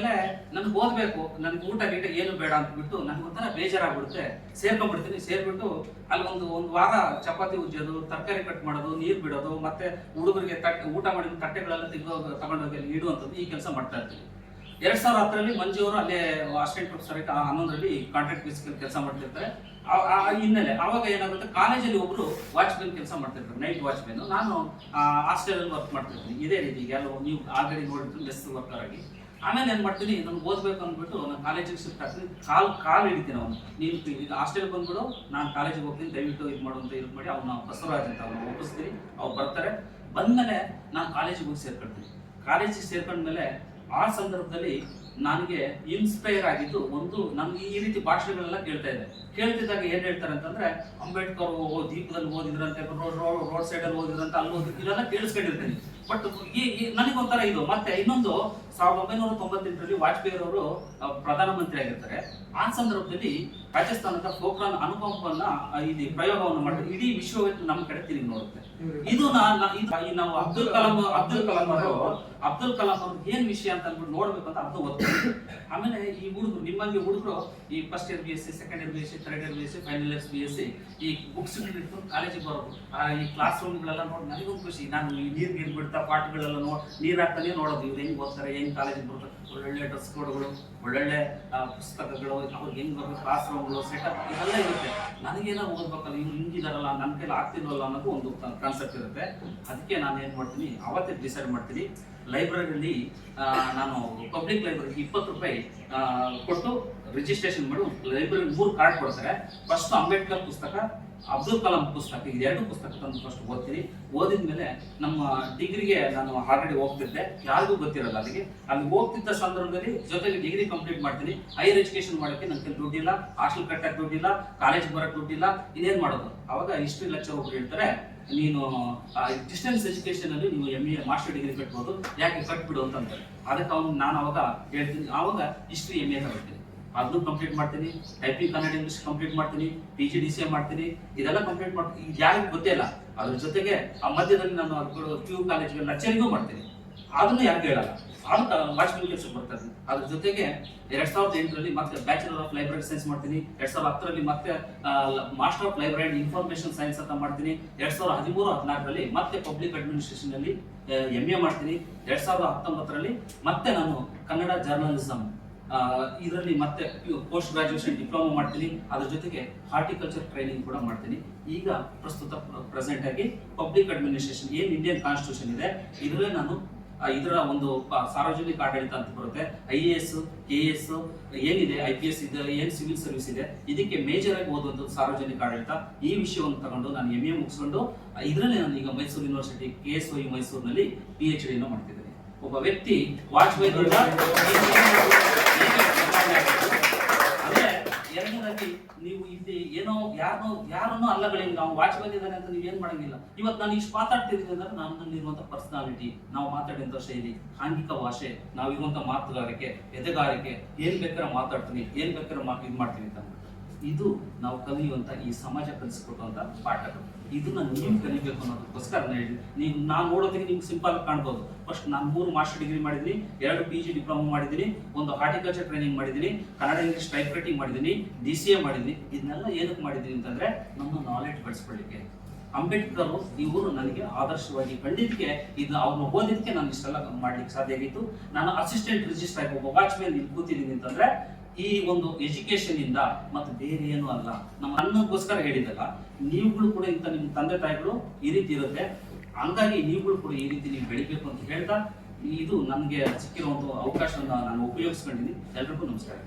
ಮೇಲೆ ನನಗೆ ಓದಬೇಕು, ನನಗೆ ಊಟ ಗೀಟ ಏನು ಬೇಡ ಅಂತ ಬಿಟ್ಟು ನನಗೆ ಒಂಥರ ಬೇಜಾರಾಗ್ಬಿಡುತ್ತೆ. ಸೇರ್ಕೊಂಡ್ಬಿಡ್ತೀನಿ ಸೇರ್ಬಿಟ್ಟು ಅಲ್ಲಿ ಒಂದು ಒಂದು ವಾರ ಚಪಾತಿ ಉಜ್ಜೋದು, ತರಕಾರಿ ಕಟ್ ಮಾಡೋದು, ನೀರು ಬಿಡೋದು, ಮತ್ತೆ ಹುಡುಗರಿಗೆ ತಟ್ಟೆ ಊಟ ಮಾಡಿದ ತಟ್ಟೆಗಳೆಲ್ಲ ತೆಗೆದು ತಗೊಂಡೋಗಿ ಅಲ್ಲಿ ಇಡುವಂಥದ್ದು ಈ ಕೆಲಸ ಮಾಡ್ತಾ ಇರ್ತೀನಿ. ಎರಡ್ ಸಾವಿರ ಹತ್ತರಲ್ಲಿ ಮಂಜು ಅವರು ಅಲ್ಲೇ ಅಸಿಸ್ಟೆಂಟ್ ಪ್ರೊಫೆಸರ್ ಹನ್ನೊಂದರಲ್ಲಿ ಕಾಂಟ್ರಾಕ್ಟ್ ಬೇಸ್ ಕೆಲಸ ಮಾಡ್ತಿರ್ತಾರೆ. ಆ- ಹಿನ್ನೆಲೆ ಅವಾಗ ಏನಾಗುತ್ತೆ, ಕಾಲೇಜಲ್ಲಿ ಒಬ್ರು ವಾಚ್ಮೆನ್ ಕೆಲಸ ಮಾಡ್ತಿರ್ತಾರೆ, ನೈಟ್ ವಾಚ್ಮೆನ್ ನಾನು ಹಾಸ್ಟೆಲ್ ವರ್ಕ್ ಮಾಡ್ತಿರ್ತೀನಿ. ಇದೇ ರೀತಿ ಎಲ್ಲ ನೀವು ಆಲ್ರೆಡಿ ನೋಡಿದ್ರು ಲೆಸ್ ವರ್ಕರ್ ಆಗಿ. ಆಮೇಲೆ ಏನು ಮಾಡ್ತೀನಿ ನಾನು ಓದ್ಬೇಕು ಅಂದ್ಬಿಟ್ಟು ನಾನು ಕಾಲೇಜಿಗೆ ಶಿಫ್ಟ್ ಆಗ್ತೀನಿ. ಕಾಲ್ ಕಾಲ್ ಹಿಡಿತೀನಿ ಅವನು. ನೀನು ಈಗ ಹಾಸ್ಟೆಲ್ ಬಂದ್ಬಿಡು, ನಾನು ಕಾಲೇಜಿಗೆ ಹೋಗ್ತೀನಿ, ದಯವಿಟ್ಟು ಇದು ಮಾಡು ಅಂತ ಇದು ಮಾಡಿ ಅವ್ನ ಬಸವರಾಜ್ ಅಂತ ಅವ್ನ ಒಪ್ಪಿಸ್ತೀನಿ. ಅವ್ರು ಬರ್ತಾರೆ. ಬಂದಮೇಲೆ ನಾನು ಕಾಲೇಜಿಗೆ ಹೋಗಿ ಸೇರ್ಕೊಳ್ತೀನಿ ಕಾಲೇಜಿಗೆ ಸೇರ್ಕೊಂಡ್ಮೇಲೆ ಆ ಸಂದರ್ಭದಲ್ಲಿ ನನಗೆ ಇನ್ಸ್ಪೈರ್ ಆಗಿದ್ದು ಒಂದು ನಮ್ಗೆ ಈ ರೀತಿ ಭಾಷೆಗಳೆಲ್ಲ ಕೇಳ್ತಾ ಇದೆ. ಕೇಳ್ತಿದ್ದಾಗ ಏನ್ ಹೇಳ್ತಾರೆ ಅಂತಂದ್ರೆ, ಅಂಬೇಡ್ಕರ್ ದೀಪದಲ್ಲಿ ಓದಿದ್ರಂತೆ ರೋಡ್ ರೋಡ್ ಸೈಡ್ ಅಲ್ಲಿ ಓದಿದ್ರಂತೆ ಅಲ್ಲಿ ಓದಿದ್ರು. ಇದೆಲ್ಲ ಕೇಳಿಸ್ಕೊಂಡಿರ್ತೀನಿ. ಬಟ್ ಈ ನನಗೆ ನನಗೊಂಥರ ಇದು. ಮತ್ತೆ ಇನ್ನೊಂದು ಸಾವಿರದ ಒಂಬೈನೂರ ತೊಂಬತ್ತೆಂಟರಲ್ಲಿ ವಾಜಪೇಯಿ ಅವರು ಪ್ರಧಾನಮಂತ್ರಿ ಆಗಿರ್ತಾರೆ. ಆ ಸಂದರ್ಭದಲ್ಲಿ ರಾಜಸ್ಥಾನದ ಪೋಖ್ರಾನ್ ಅನುಪಂಪನ್ನ ಇಲ್ಲಿ ಪ್ರಯೋಗವನ್ನು ಮಾಡಿದ್ರು ಇಡೀ ವಿಶ್ವವೇ ನಮ್ಮ ಕಡೆ ತಿರುಗಿ ನೋಡುತ್ತೆ. ಇದು ನಾವು ಅಬ್ದುಲ್ ಕಲಾಂ ಅಬ್ದುಲ್ ಕಲಾಂ ಅವರು, ಅಬ್ದುಲ್ ಕಲಾಂ ಅವ್ರು ಏನ್ ವಿಷಯ ಅಂತ ಅಂದ್ಬಿಟ್ಟು ನೋಡ್ಬೇಕು ಅಂತ ಅರ್ಥ ಓದ್ತಾರೆ. ಆಮೇಲೆ ಈ ಹುಡುಗರು, ನಿಮ್ಮಲ್ಲಿ ಹುಡುಗರು, ಈ first year B S C second year B S C third year B S C final years B S C ಈ ಬುಕ್ಸ್ ಇಟ್ಕೊಂಡು ಕಾಲೇಜಿಗೆ ಬರೋದು ಈ ಕ್ಲಾಸ್ ರೂಮ್ಗಳೆಲ್ಲ ನೋಡಿ ನನಗೊಂದು ಖುಷಿ. ನಾನು ನೀರ್ ನೀರ್ ಗೀರ್ ಬಿಡ್ತಾ ಪಾಟ್ಗಳೆಲ್ಲ ನೋಡಿ ನೀರು ಹಾಕ್ತಾನೆ ನೋಡೋದು. ಇವ್ರು ಹೆಂಗೆ ಓದ್ತಾರೆ, ಹೆಂಗ್ ಕಾಲೇಜಿಗೆ ಬರ್ತಾರೆ. ಒಳ್ಳೊಳ್ಳೆ ಡ್ರೆಸ್ ಕೋಡ್ಗಳು, ಒಳ್ಳೊಳ್ಳೆ ಪುಸ್ತಕಗಳು ಅವ್ರಿಗೆ ಹೆಂಗೆ ಬರ್ಬೇಕು ಕ್ಲಾಸ್ ರೂಮ್ಗಳು ಸೆಟಪ್ ಇದೆಲ್ಲ ಇರುತ್ತೆ. ನನಗೇನೋ ಓದ್ಬೇಕಲ್ಲ, ಇವ್ರು ಹಿಂಗಿದಾರಲ್ಲ ನನ್ನ ಕೈಲಿ ಆಗ್ತಿಲ್ವಲ್ಲ ಅನ್ನೋದು ಒಂದು ಕಾನ್ಸೆಪ್ಟ್ ಇರುತ್ತೆ. ಅದಕ್ಕೆ ನಾನು ಏನು ಮಾಡ್ತೀನಿ, ಅವತ್ತೇ ಡಿಸೈಡ್ ಮಾಡ್ತೀನಿ. ಲೈಬ್ರರಿಯಲ್ಲಿ ನಾನು ಪಬ್ಲಿಕ್ ಲೈಬ್ರರಿಗೆ ಇಪ್ಪತ್ತು ರೂಪಾಯಿ ಕೊಟ್ಟು ರಿಜಿಸ್ಟ್ರೇಷನ್ ಮಾಡಿ ಲೈಬ್ರರಿ ಮೂರು ಕಾರ್ಡ್ ಕೊಡ್ತಾರೆ. ಫಸ್ಟ್ ಅಂಬೇಡ್ಕರ್ ಪುಸ್ತಕ ಅಬ್ದುಲ್ ಕಲಾಂ ಪುಸ್ತಕ ಇದೆರಡು ಪುಸ್ತಕ ತಂದು ಫಸ್ಟ್ ಓದ್ತೀನಿ. ಓದಿದ್ಮೇಲೆ ನಮ್ಮ ಡಿಗ್ರಿಗೆ ನಾನು ಆಲ್ರೆಡಿ ಹೋಗ್ತಿದ್ದೆ. ಯಾರಿಗೂ ಗೊತ್ತಿರಲ್ಲ ಅದಕ್ಕೆ ಅಲ್ಲಿ ಹೋಗ್ತಿದ್ದ ಸಂದರ್ಭದಲ್ಲಿ ಜೊತೆಗೆ ಡಿಗ್ರಿ ಕಂಪ್ಲೀಟ್ ಮಾಡ್ತೀನಿ. ಹೈಯರ್ ಎಜುಕೇಶನ್ ಮಾಡೋಕ್ಕೆ ಕೆಲವು ದುಡ್ಡಿಲ್ಲ ಹಾಸ್ಟೆಲ್ ಕಟ್ಟಕ್ಕೆ ದುಡ್ಡಿಲ್ಲ ಕಾಲೇಜ್ ಬರಕ್ಕೆ ದುಡ್ಡಿಲ್ಲ, ಇನ್ನೇನು ಮಾಡೋದು? ಅವಾಗ ಹಿಸ್ಟ್ರಿ ಲೆಕ್ಚರ್ ಒಬ್ರು ಹೇಳ್ತಾರೆ, ನೀನು ಡಿಸ್ಟೆನ್ಸ್ ಎಜುಕೇಶನ್ ಅಲ್ಲಿ ನೀವು ಎಂ ಎ ಮಾಸ್ಟರ್ ಡಿಗ್ರಿ ಕಟ್ಬೋದು. ಯಾಕೆ ಕಟ್ಬಿಡು ಅಂತಂತಾರೆ. ಅದಕ್ಕೆ ಅವ್ನು, ನಾನು ಅವಾಗ ಹೇಳ್ತೀನಿ. ಅವಾಗ ಹಿಸ್ಟ್ರಿ ಎಂ ಎ ತಗೊಳ್ತೀನಿ ಅದನ್ನು ಕಂಪ್ಲೀಟ್ ಮಾಡ್ತೀನಿ. ಟೈಪಿಂಗ್ ಕನ್ನಡ ಇಂಗ್ಲಿಷ್ ಕಂಪ್ಲೀಟ್ ಮಾಡ್ತೀನಿ. P G D C A ಮಾಡ್ತೀನಿ. ಇದೆಲ್ಲ ಕಂಪ್ಲೀಟ್ ಮಾಡ್ತೀನಿ ಇದು ಯಾರಿಗೂ ಗೊತ್ತೇ ಇಲ್ಲ. ಅದ್ರ ಜೊತೆಗೆ ಆ ಮಧ್ಯದಲ್ಲಿ ನಾನು ಪಿ ಯು ಕಾಲೇಜ್ಗೆ ಲಚ್ಚರಿಗೂ ಮಾಡ್ತೀನಿ. ಅದನ್ನು ಯಾರು ಹೇಳಲ್ಲ ಅದು ವಾಚ್ಮೆನ್ ಕೆಲಸ ಬರ್ತಾರೆ ಅದ್ರ ಜೊತೆಗೆ ಎರಡ್ ಸಾವಿರದ ಎಂಟರಲ್ಲಿ ಮತ್ತೆ ಬ್ಯಾಚುಲರ್ ಆಫ್ ಲೈಬ್ರರಿ ಸೈನ್ಸ್ ಮಾಡ್ತೀನಿ. ಎರಡ್ ಸಾವಿರದ ಹತ್ತರಲ್ಲಿ ಮತ್ತೆ master of library and information science ಅಂತ ಮಾಡ್ತೀನಿ. ಎರಡ್ ಸಾವಿರದ ಹದಿಮೂರು ಹದಿನಾಲ್ಕರಲ್ಲಿ ಮತ್ತೆ ಪಬ್ಲಿಕ್ ಅಡ್ಮಿನಿಸ್ಟ್ರೇಷನ್ ಅಲ್ಲಿ ಎಂ ಎ ಮಾಡ್ತೀನಿ. ಎರಡ್ ಸಾವಿರದ ಹತ್ತೊಂಬತ್ತರಲ್ಲಿ ಮತ್ತೆ ನಾನು ಕನ್ನಡ ಜರ್ನಲಿಸಂ ಇದರಲ್ಲಿ ಮತ್ತೆ ಪೋಸ್ಟ್ ಗ್ರಾಜುಯೇಷನ್ ಡಿಪ್ಲೊಮಾ ಮಾಡ್ತೀನಿ. ಅದ್ರ ಜೊತೆಗೆ ಹಾರ್ಟಿಕಲ್ಚರ್ ಟ್ರೈನಿಂಗ್ ಕೂಡ ಮಾಡ್ತೀನಿ. ಈಗ ಪ್ರಸ್ತುತ ಪ್ರೆಸೆಂಟ್ ಆಗಿ ಪಬ್ಲಿಕ್ ಅಡ್ಮಿನಿಸ್ಟ್ರೇಷನ್ ಏನ್ ಇಂಡಿಯನ್ ಕಾನ್ಸ್ಟಿಟ್ಯೂಷನ್ ಇದೆ ಇದರಲ್ಲೇ ನಾನು ಇದರ ಒಂದು ಸಾರ್ವಜನಿಕ ಆಡಳಿತ ಅಂತ ಬರುತ್ತೆ. I A S K S ಏನಿದೆ ಐ ಪಿ ಎಸ್ ಇದೆ ಏನ್ ಸಿವಿಲ್ ಸರ್ವಿಸ್ ಇದೆ ಇದಕ್ಕೆ ಮೇಜರ್ ಆಗಿ ಓದುವಂಥದ್ದು ಸಾರ್ವಜನಿಕ ಆಡಳಿತ. ಈ ವಿಷಯವನ್ನು ತಗೊಂಡು ನಾನು ಎಂ ಎ ಮುಗಿಸ್ಕೊಂಡು ಇದರಲ್ಲೇ ನಾನು ಈಗ Mysuru university K S Y ಮೈಸೂರಿನಲ್ಲಿ ಪಿ ಎಚ್ ಡಿಯನ್ನು ಮಾಡ್ತಿದ್ದೇನೆ. ಒಬ್ಬ ವ್ಯಕ್ತಿ ವಾಜ್ಪೇಯಿ ಅದೇ ಎರಡನೇದಾಗಿ ನೀವು ಇಲ್ಲಿ ಏನೋ ಯಾರನ್ನೋ ಯಾರನ್ನೋ ಅಲ್ಲಗಳಿಲ್ಲ ನಾವು ವಾಚ್ ಬಂದಿದ್ದಾನೆ ಅಂತ ನೀವು ಏನ್ ಮಾಡಂಗಿಲ್ಲ. ಇವತ್ತು ನಾನು ಇಷ್ಟು ಮಾತಾಡ್ತಿದ್ದೀನಿ ಅಂದ್ರೆ ನನ್ನಲ್ಲಿರುವಂಥ ಪರ್ಸನಾಲಿಟಿ ನಾವು ಮಾತಾಡುವಂತ ಶೈಲಿ, ಆಂಗಿಕ ಭಾಷೆ, ನಾವಿರುವಂತ ಮಾತುಗಾರಿಕೆ, ಎದೆಗಾರಿಕೆ, ಏನ್ ಬೇಕಾದ್ರೆ ಮಾತಾಡ್ತೀನಿ, ಏನ್ ಬೇಕಾದ್ರೆ ಮಾತು ಇದು ಮಾಡ್ತೀನಿ ಅಂತ. ಇದು ನಾವು ಕಲಿಯುವಂತ ಈ ಸಮಾಜ ಕಲಿಸಿಕೊಡುವಂತ ಪಾಠಗಳು. ಇದನ್ನ ನೀವು ಕಲಿಬೇಕು ಅನ್ನೋದಕ್ಕೋಸ್ಕರ ನೀವು ನಾನು ನೋಡೋದಕ್ಕೆ ನಿಮ್ಗೆ ಸಿಂಪಲ್ ಕಾಣ್ಬೋದು. ಫಸ್ಟ್ ನಾನು ಮೂರು ಮಾಸ್ಟರ್ ಡಿಗ್ರಿ ಮಾಡಿದ್ದೀನಿ, ಎರಡು ಪಿ ಜಿ ಡಿಪ್ಲೊಮಾ ಮಾಡಿದ್ದೀನಿ, ಒಂದು ಹಾರ್ಟಿಕಲ್ಚರ್ ಟ್ರೈನಿಂಗ್ ಮಾಡಿದ್ದೀನಿ ಕನ್ನಡ ಇಂಗ್ಲೀಷ್ ಟೈಪ್ ರೈಟಿಂಗ್ ಮಾಡಿದ್ದೀನಿ ಡಿ ಸಿ ಎ ಮಾಡಿದ್ದೀನಿ. ಇದನ್ನೆಲ್ಲ ಏನಕ್ಕೆ ಮಾಡಿದ್ದೀನಿ ಅಂತಂದ್ರೆ ನಮ್ಮ ನಾಲೆಡ್ಜ್ ಬೆಳೆಸ್ಕೊಳ್ಳಿಕ್ಕೆ. ಅಂಬೇಡ್ಕರ್ ಇವರು ನನಗೆ ಆದರ್ಶವಾಗಿ ಕಂಡಿದ್ದಕ್ಕೆ ಇದು ಅವ್ರನ್ನ ಓದಿದ್ದಕ್ಕೆ ನಾನು ಇಷ್ಟೆಲ್ಲ ಮಾಡ್ಲಿಕ್ಕೆ ಸಾಧ್ಯ ಆಗಿತ್ತು. ನಾನು ಅಸಿಸ್ಟೆಂಟ್ ರಿಜಿಸ್ಟರ್ ಆಗಿ ಒಬ್ಬ ವಾಚ್ಮ್ಯಾನ್ ಇಲ್ಲಿ ಕೂತಿದ್ದೀನಿ ಅಂತಂದ್ರೆ ಈ ಒಂದು ಎಜುಕೇಶನ್ ಇಂದ ಮತ್ತೆ ಬೇರೆ ಏನು ಅಲ್ಲ. ನಮ್ಮ ಅನ್ನಕ್ಕೋಸ್ಕರ ಹೇಳಿದಲ್ಲ, ನೀವುಗಳು ಕೂಡ ಇಂಥ ನಿಮ್ಮ ತಂದೆ ತಾಯಿಗಳು ಈ ರೀತಿ ಇರುತ್ತೆ. ಹಂಗಾಗಿ ನೀವುಗಳು ಕೂಡ ಈ ರೀತಿ ನೀವು ಬೆಳಿಬೇಕು ಅಂತ ಹೇಳ್ತಾ, ಇದು ನನಗೆ ಸಿಕ್ಕಿರುವಂತ ಅವಕಾಶವನ್ನು ನಾನು ಉಪಯೋಗಿಸ್ಕೊಂಡಿದ್ದೀನಿ. ಎಲ್ರಿಗೂ ನಮಸ್ಕಾರ.